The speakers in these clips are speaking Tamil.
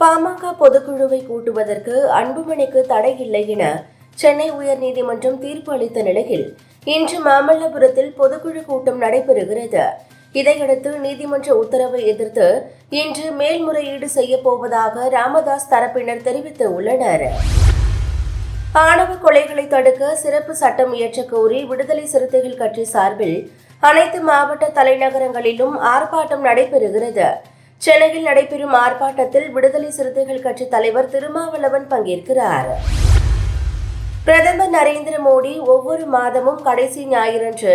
பாமக பொதுக்குழுவை கூட்டுவதற்கு அன்புமணிக்கு தடை இல்லை என சென்னை உயர்நீதிமன்றம் தீர்ப்பு அளித்த நிலையில் இன்று மாமல்லபுரத்தில் பொதுக்குழு கூட்டம் நடைபெறுகிறது. இதையடுத்து நீதிமன்ற உத்தரவை எதிர்த்து இன்று மேல்முறையீடு செய்யப்போவதாக ராமதாஸ் தரப்பினர் தெரிவித்துள்ளனர் ஆணவ கொலைகளை தடுக்க சிறப்பு சட்டம் இயற்ற கோரி விடுதலை சிறுத்தைகள் கட்சி சார்பில் அனைத்து மாவட்ட தலைநகரங்களிலும் ஆர்ப்பாட்டம் நடைபெறுகிறது. சென்னையில் நடைபெறும் ஆர்ப்பாட்டத்தில் விடுதலை சிறுத்தைகள் கட்சி தலைவர் திருமாவளவன் பங்கேற்கிறார். பிரதமர் நரேந்திர மோடி ஒவ்வொரு மாதமும் கடைசி ஞாயிறன்று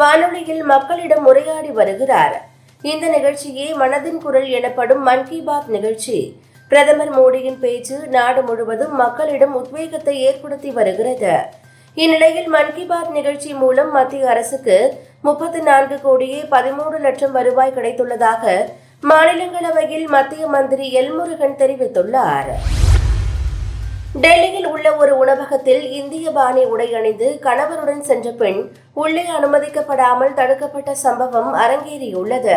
வானொலியில் மக்களிடம் உரையாடி வருகிறார். இந்த நிகழ்ச்சியே மனதின் குரல் எனப்படும் மன் கி பாத் நிகழ்ச்சி. பிரதமர் மோடியின் பேச்சு நாடு முழுவதும் மக்களிடம் உத்வேகத்தை ஏற்படுத்தி வருகிறது. இந்நிலையில் மன் கி பாத் நிகழ்ச்சி மூலம் மத்திய அரசுக்கு முப்பத்தி நான்கு கோடியே பதிமூன்று லட்சம் வருவாய் கிடைத்துள்ளதாக மாநிலங்களவையில் மத்திய மந்திரி எல்முருகன் தெரிவித்துள்ளார். டெல்லியில் உள்ள ஒரு உணவகத்தில் இந்திய பாணி உடை அணிந்து கணவருடன் சென்ற பெண் உள்ளே அனுமதிக்கப்படாமல் தடுக்கப்பட்ட சம்பவம் அரங்கேறியுள்ளது.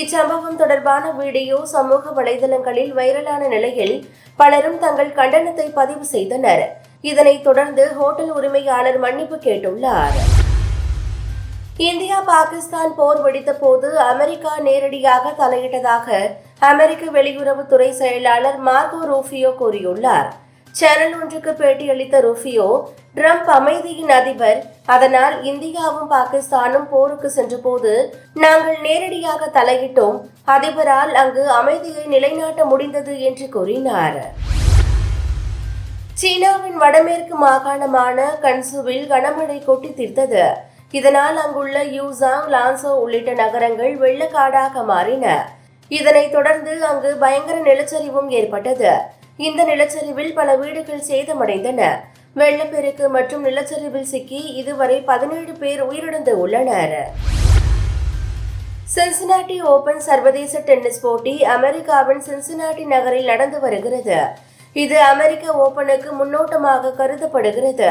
இச்சம்பவம் தொடர்பான வீடியோ சமூக வலைதளங்களில் வைரலான நிலையில் பலரும் தங்கள் கண்டனத்தை பதிவு செய்தனர். இதனைத் தொடர்ந்து ஹோட்டல் உரிமையாளர் மன்னிப்பு கேட்டுள்ளார். இந்தியா பாகிஸ்தான் போர் வெடித்த போது அமெரிக்கா நேரடியாக தலையிட்டதாக அமெரிக்க வெளியுறவுத்துறை செயலாளர் மார்கோ ரூஃபியோ கூறியுள்ளார். சேனல் ஒன்றுக்கு பேட்டியளித்த ரூஃபியோ ட்ரம்ப் அமைதியின் அதிபர் அதனால் இந்தியாவும் பாகிஸ்தானும் போருக்கு சென்றபோது நாங்கள் நேரடியாக தலையிட்டோம் அதிபரால் அங்கு அமைதியை நிலைநாட்ட முடிந்தது என்று கூறினார். சீனாவின் வடமேற்கு மாகாணமான கன்சுவில் கனமழை கொட்டி தீர்த்தது. இதனால் அங்குள்ள யூசாங் லான்சோ உள்ளிட்ட நகரங்கள் வெள்ளக்காடாக மாறின. இதனைத் தொடர்ந்து அங்கு பயங்கர நிலச்சரிவும் ஏற்பட்டது. இந்த நிலச்சரிவில் பல வீடுகள் சேதமடைந்தன. வெள்ளப்பெருக்கு மற்றும் நிலச்சரிவில் சிக்கி இதுவரை பதினேழு பேர் உயிரிழந்து உள்ளனர். சென்சினாட்டி ஓபன் சர்வதேச டென்னிஸ் போட்டி அமெரிக்காவின் சென்சினாட்டி நகரில் நடந்து வருகிறது. இது அமெரிக்க ஓபனுக்கு முன்னோட்டமாக கருதப்படுகிறது.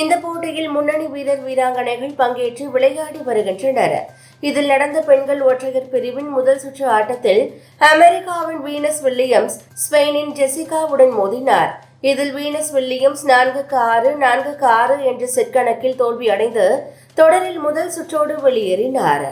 இந்த போட்டியில் முன்னணி வீரர் வீராங்கனைகள் பங்கேற்று விளையாடி வருகின்றனர். இதில் நடந்த பெண்கள் ஒற்றையர் பிரிவின் முதல் சுற்று ஆட்டத்தில் அமெரிக்காவின் வீனஸ் வில்லியம்ஸ் ஸ்பெயினின் ஜெசிகாவுடன் மோதினார். இதில் வீனஸ் வில்லியம்ஸ் நான்குக்கு ஆறு நான்குக்கு ஆறு என்ற செட் கணக்கில் தோல்வியடைந்து தொடரில் முதல் சுற்றோடு வெளியேறினார்.